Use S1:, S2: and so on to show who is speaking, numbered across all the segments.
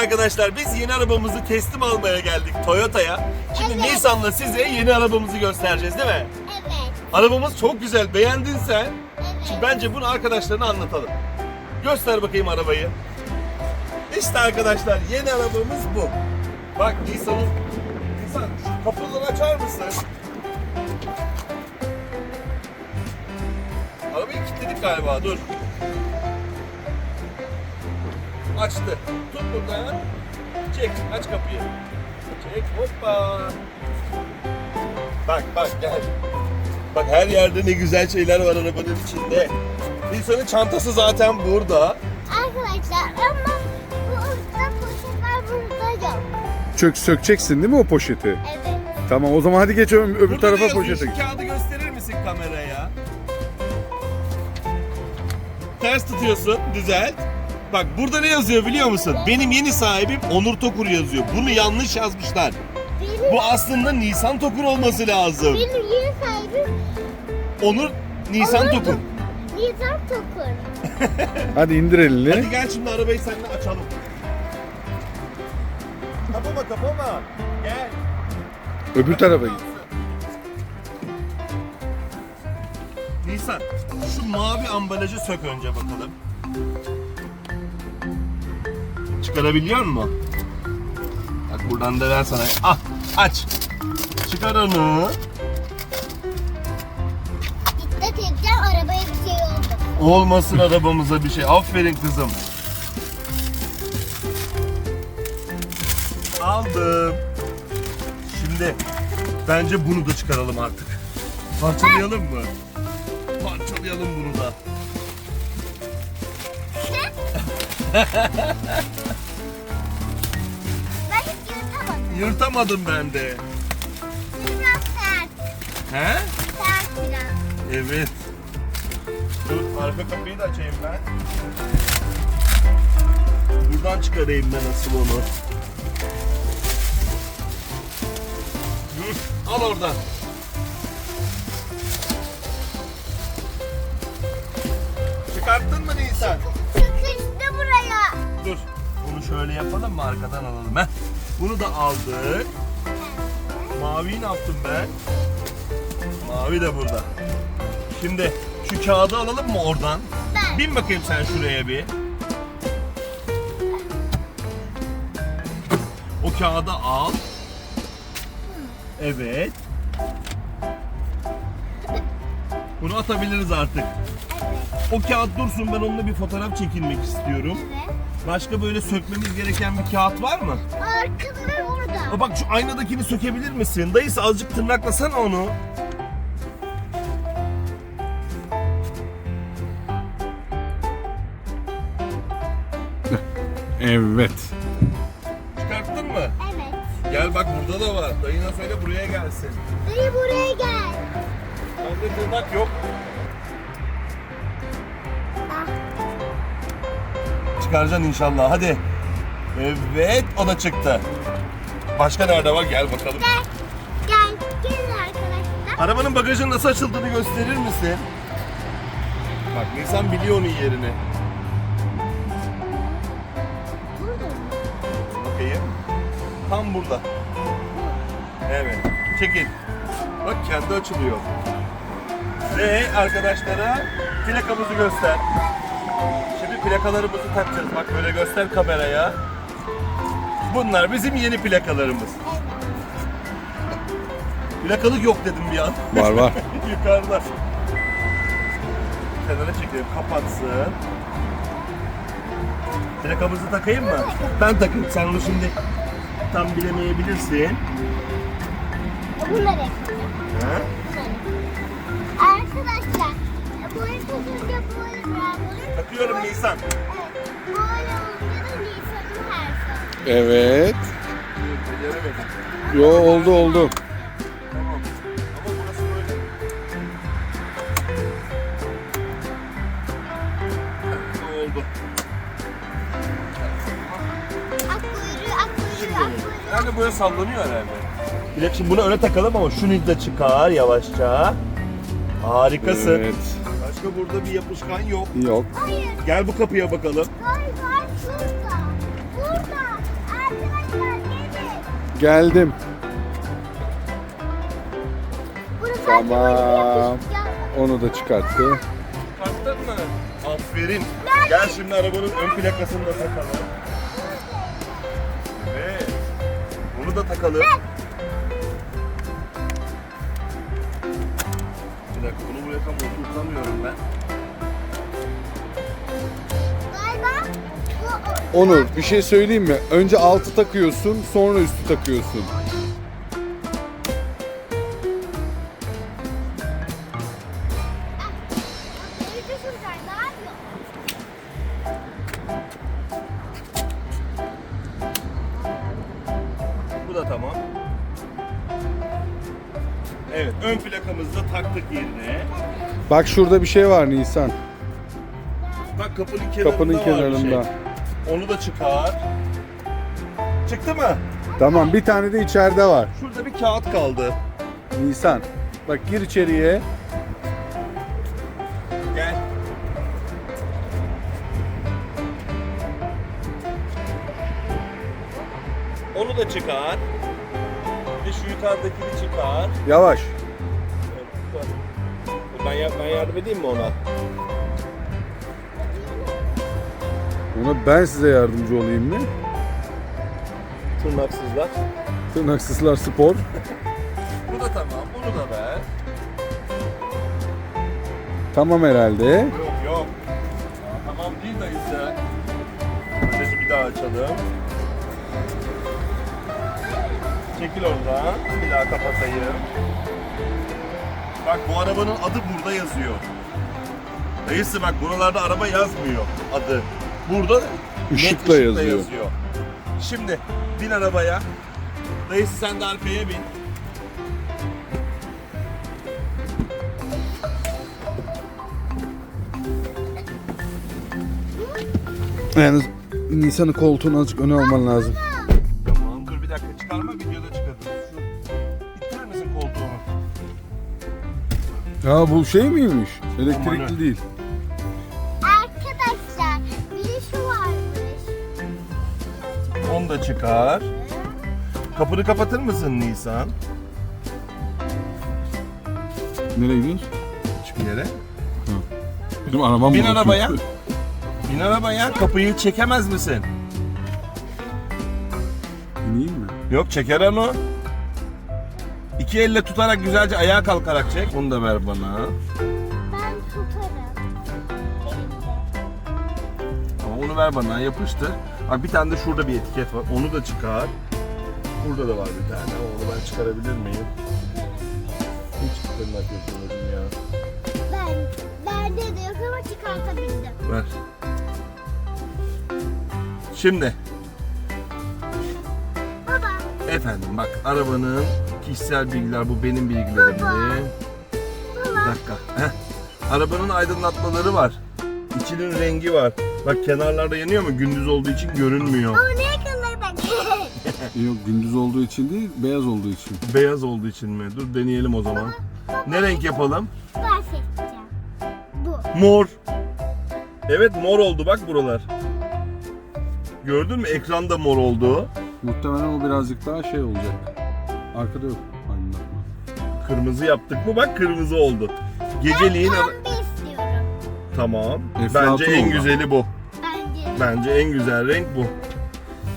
S1: arkadaşlar biz yeni arabamızı teslim almaya geldik Toyota'ya. Şimdi
S2: Evet.
S1: Nissan'la size yeni arabamızı göstereceğiz değil mi?
S2: Evet.
S1: Arabamız çok güzel. Beğendin sen.
S2: Evet.
S1: Şimdi bence bunu arkadaşlarına anlatalım. Göster bakayım arabayı. İşte arkadaşlar yeni arabamız bu. Bak Nissan'ın Nisan şu kapıları açar mısın? Arabayı kilitledik galiba dur. Açtı. Tut buradan. Çek aç kapıyı. Çek hoppa. Bak bak gel. Bak her yerde ne güzel şeyler var arabanın içinde. Nisan'ın çantası zaten burada.
S2: Arkadaşlar ama bu usta poşetler burada yok.
S3: Çök sökeceksin değil mi o poşeti?
S2: Evet.
S3: Tamam o zaman hadi geç ö- öbür
S1: Burada ne
S3: tarafa
S1: yazıyor?
S3: poşete.
S1: Şu kağıdı gösterir misin kameraya? Ters tutuyorsun, düzelt. Bak burada ne yazıyor biliyor musun? Benim yeni sahibim Onur Tokur yazıyor. Bunu yanlış yazmışlar.
S2: Benim,
S1: Bu aslında Nisan Tokur olması lazım.
S2: benim yeni sahibim
S1: Onur Nisan
S2: Onur
S1: Tokur.
S2: Nizam Tokur.
S3: Hadi indir elini.
S1: Hadi gel şimdi arabayı seninle açalım. Kapama kapama. Gel.
S3: Öbür tarafa git.
S1: Nisan, şu mavi ambalajı sök önce bakalım. Çıkarabiliyor musun? Bak buradan da ver sana. Ah, aç. Çıkar onu.
S2: Dikkat edeceğim arabaya bir şey oldu.
S1: Olmasın arabamıza bir şey. Aferin kızım. Aldım. Şimdi bence bunu da çıkaralım artık. Parçalayalım mı? Parçalayalım bunu da.
S2: yırtamadım.
S1: Ben de.
S2: Biraz sert.
S1: He?
S2: Sert biraz.
S1: Evet. Dur arka kapıyı da açayım ben. Buradan çıkarayım ben asıl onu. Dur, al oradan. Çıkarttın mı Nisan?
S2: Sıkıştı buraya.
S1: Dur. Bunu şöyle yapalım mı arkadan alalım he. Bunu da aldık. Maviyi ne yaptım ben? Mavi de burada. Şimdi şu kağıdı alalım mı oradan?
S2: Ben.
S1: Bin bakayım sen şuraya bir. O kağıdı al. Evet. Bunu atabiliriz artık.
S2: Evet.
S1: O kağıt dursun ben onunla bir fotoğraf çekilmek istiyorum.
S2: Evet.
S1: Başka böyle sökmemiz gereken bir kağıt var mı?
S2: Arkada orada.
S1: Aa, bak şu aynadakini sökebilir misin? Dayısı azıcık tırnaklasana onu.
S3: Evet.
S1: Çıkarttın mı?
S2: Evet.
S1: Gel bak burada da var. Dayına söyle buraya gelsin.
S2: Dayı buraya gel.
S1: Bende tırnak yok. Çıkaracaksın inşallah hadi. Evet o da çıktı. Başka nerede var? Gel bakalım.
S2: gel. Gel. Gelin arkadaşlar.
S1: Arabanın bagajının nasıl açıldığını gösterir misin? Bak Nisan biliyor onun yerini. Bakayım. Tam burada. Evet. Çekil. Bak kendi açılıyor. Ve arkadaşlara plakamızı göster. Plakalarımızı takacağız. Bak böyle göster kameraya. Bunlar bizim yeni plakalarımız. Plakalık yok dedim bir an.
S3: Var var.
S1: Yukarıda. Kenara çekelim. Kapatsın. Plakamızı takayım mı? Ben takayım. Sen onu şimdi tam bilemeyebilirsin.
S2: Bunları yapacağım.
S1: Ha?
S2: Tutunca böyle böyle.
S1: Takıyorum Nisan.
S2: Evet. Böyle olunca da Nisan'ın her şey.
S3: Evet.
S1: Dur, beceremedim.
S3: Yo oldu oldu.
S1: Tamam. Ama burası böyle. Heh, Oldu.
S2: Ak kuyruğu, ak kuyruğu, ak kuyruğu.
S1: Yani böyle sallanıyor herhalde. Bilek şimdi bunu öne takalım ama şunu da çıkar yavaşça. Harikasın.
S3: Evet.
S1: Başka burada bir yapışkan yok.
S3: Yok.
S2: Hayır.
S1: Gel bu kapıya bakalım.
S2: Var şurada. Burada.
S3: Geldim.
S2: Burası
S3: Tamam. Onu da çıkarttı.
S1: Çıkarttın mı? Aferin. Gel şimdi arabanın ön plakasını da takalım. Evet. Bunu da takalım. Bir dakika bunu buraya tam oturtamıyorum ben.
S2: Galiba bu
S3: Onur bir şey söyleyeyim mi? Önce altı takıyorsun sonra üstü takıyorsun.
S1: Bu da tamam. Evet ön plakamızı da taktık yerine.
S3: Bak şurada bir şey var Nisan.
S1: Bak kapının kenarında
S3: Kapının
S1: var bir
S3: kenarında.
S1: şey. Onu da çıkar. Çıktı mı?
S3: Tamam bir tane de içeride var.
S1: Şurada bir kağıt kaldı.
S3: Nisan. Bak gir içeriye.
S1: Gel. Onu da çıkar. Bir şu yukarıdakini çıkar.
S3: Yavaş.
S1: Evet, tutar. Ben, ya- ben yardım edeyim mi ona?
S3: Ona ben size yardımcı olayım mı?
S1: Tırnaksızlar.
S3: Tırnaksızlar spor.
S1: Bu da tamam. Bunu da ver.
S3: Tamam herhalde.
S1: Yok yok. Tamam değil dayısı. Ötesi bir daha açalım. Çekil oradan. Bir daha kapatayım. Bak bu arabanın adı burada yazıyor. Dayısı bak buralarda araba yazmıyor adı. Burada net
S3: Işıkla yazıyor.
S1: yazıyor. Şimdi bin arabaya. Dayısı sen de arkaya bin.
S3: Yani Nisan'ın koltuğunu azıcık öne alman lazım.
S1: Çıkarma videoda çıkarırız. Şu ittirir misin koltuğunu?
S3: Ya bu şey miymiş? Elektrikli
S1: Aman.
S3: değil.
S2: Arkadaşlar bir de şu varmış.
S1: Onu da çıkar. Kapını kapatır mısın Nisan?
S3: Nereye gidiyoruz?
S1: Hiçbir yere.
S3: Benim arabam
S1: Bin arabaya. Bin arabaya kapıyı çekemez misin? Yok çeker onu. İki elle tutarak güzelce ayağa kalkarak çek. Bunu da ver bana.
S2: Ben tutarım.
S1: Ama onu ver bana yapıştır. Bak bir tane de şurada bir etiket var. Onu da çıkar. Burada da var bir tane. Onu ben çıkarabilir miyim? Hiç tırnak yapamadım ya.
S2: Ben, bende de yok ama çıkartabildim.
S1: Ver. Şimdi efendim bak arabanın kişisel bilgiler bu benim bilgilerimdi. Bir dakika. Heh. Arabanın aydınlatmaları var. İçinin rengi var. Bak kenarlarda yanıyor mu? Gündüz olduğu için görünmüyor.
S2: Ama ne kadar bak.
S3: Yok gündüz olduğu için değil, beyaz olduğu için.
S1: Beyaz olduğu için mi? Dur deneyelim o zaman. Ne renk yapalım?
S2: ben seçeceğim. Bu.
S1: Mor. Evet mor oldu bak buralar. Gördün mü? Ekranda mor oldu.
S3: Muhtemelen o birazcık daha şey olacak. Arkada yok aydınlatma.
S1: Kırmızı yaptık mı? Bak kırmızı oldu. Geceliğin... ara-
S2: Pembe istiyorum.
S1: Tamam.
S3: Eflatun
S1: Bence en
S3: oldu.
S1: güzeli bu.
S2: Bence.
S1: Bence en güzel renk bu.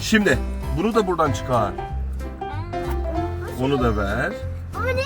S1: Şimdi bunu da buradan çıkar. Onu da ver.
S2: Ne?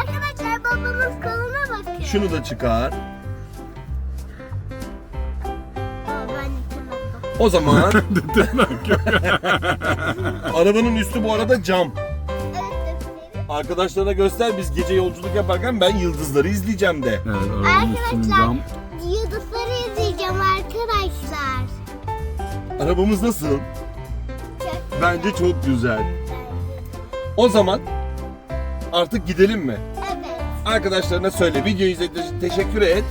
S2: Arkadaşlar babamız koluna bakıyor.
S1: Şunu da çıkar. O zaman arabanın üstü bu arada cam. Arkadaşlarına göster biz gece yolculuk yaparken ben yıldızları izleyeceğim de.
S3: Evet arabanın
S2: Arkadaşlar
S3: cam.
S2: yıldızları izleyeceğim arkadaşlar.
S1: Arabamız nasıl?
S2: Çok
S1: Bence çok güzel. O zaman artık gidelim mi?
S2: Evet.
S1: Arkadaşlarına söyle videoyu izlediğiniz için teşekkür et.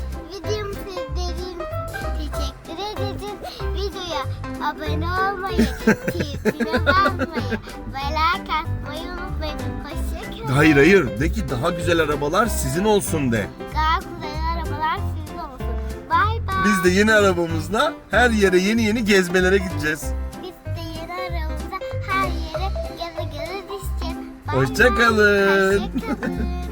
S2: Abone olmayı, çizgine basmayı ve like atmayı unutmayın. Hoşçakalın.
S1: Hayır hayır de ki daha güzel arabalar sizin olsun de.
S2: Daha güzel arabalar sizin olsun. Bay bay.
S1: Biz de yeni arabamızla her yere yeni yeni gezmelere gideceğiz.
S2: Biz de yeni aramızda her yere geze geze diş
S1: Hoşçakalın.
S2: Hoşçakalın.